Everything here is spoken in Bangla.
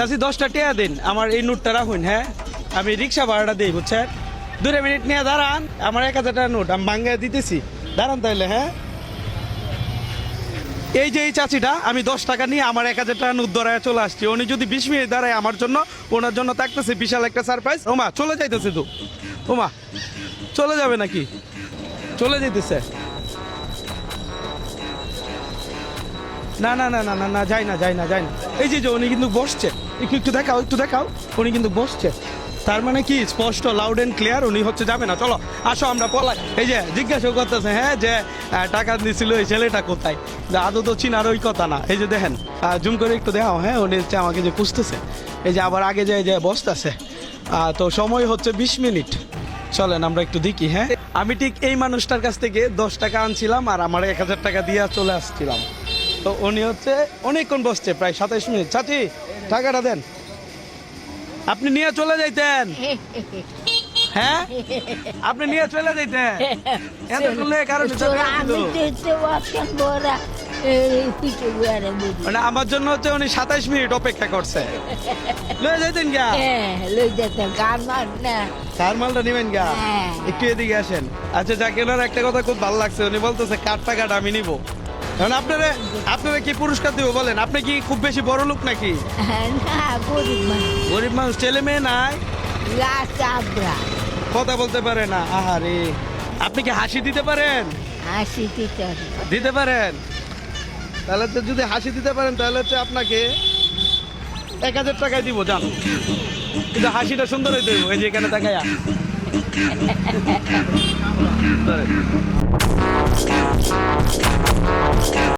চাষি দশটা টিয়া দিন। আমার এই নোটটা রাখুন হ্যাঁ? আমি রিক্সা ভাড়াটা দিই, বুঝছেন? দুটো মিনিট নিয়ে দাঁড়ান, আমার এক হাজার টাকা নোট আমি ভাঙ্গায় দিতেছি। দাঁড়ান তাহলে হ্যাঁ? এই যে এই চাচিটা, আমি দশ টাকা নিয়ে আমার এক হাজার টাকা নোট ধরায় চলে আসছি। উনি যদি বিশ মিনিট দাঁড়ায় আমার জন্য, ওনার জন্য থাকতেছে বিশাল একটা সারপ্রাইজ ওমা, চলে যাইতেছে তো। ওমা, চলে যাবে নাকি? চলে যেতেছে না না না না না না, যাই না যাই না যাই না। এই যে উনি কিন্তু বসছে। একটু একটু দেখাও একটু দেখাও। উনি কিন্তু বসছে। তার মানে কি? স্পষ্ট লাউড এন্ড ক্লিয়ার উনি হচ্ছে যাবে না। চলো, আসো আমরা পলাই। এই যে, জিজ্ঞাসা করতেছে হ্যাঁ যে টাকা দিছিল এই ছেলেটা কোথায়? আদৌ তো চিনার ওই কথা না। এই যে, দেখেন জুম করে একটু দেখাও। হ্যাঁ উনি হচ্ছে আমাকে যে খুঁজতেছে। এই যে, আবার আগে যে বসতেছে। তো সময় হচ্ছে বিশ মিনিট। চলেন, আমরা একটু দেখি হ্যাঁ? আমি ঠিক এই মানুষটার কাছ থেকে দশ টাকা আনছিলাম আর আমার এক হাজার টাকা দিয়ে চলে আসছিলাম। তো উনি হচ্ছে অনেকক্ষণ বসছে প্রায় সাতাইশ মিনিট। চাচি টাকাটা দেন। আপনি নিয়ে চলে যাইতেন। হ্যাঁ? আপনি নিয়ে চলে যাইতেন। এত করলে কারণ মানে আমার জন্য হচ্ছে উনি সাতাইশ মিনিট অপেক্ষা করছে। লয়ে যাইতেন গা। হ্যাঁ কার মালটা নিবেন গা? হ্যাঁ। একটু এদিকে আসেন। আচ্ছা যাকে ওনার একটা কথা খুব ভালো লাগছে। উনি বলতেছে কার টাকাটা আমি নিবো? কারণ আপনারা আপনারা কি পুরস্কার দিব বলেন? আপনি কি খুব বেশি বড় লোক নাকি? না গরিব মানুষ। গরিব মানুষ ছেলে মেয়ে নাই? লাস্ট আবরা। কথা বলতে পারে না। আহারে আপনি কি হাসি দিতে পারেন? হাসি দিতে পারেন? তাহলে তো যদি হাসি দিতে পারেন তাহলে হচ্ছে আপনাকে এক হাজার টাকায় দিব যান কিন্তু হাসিটা সুন্দর হইতে এই যে এখানে তাকায়া। ধরেন। どうですか?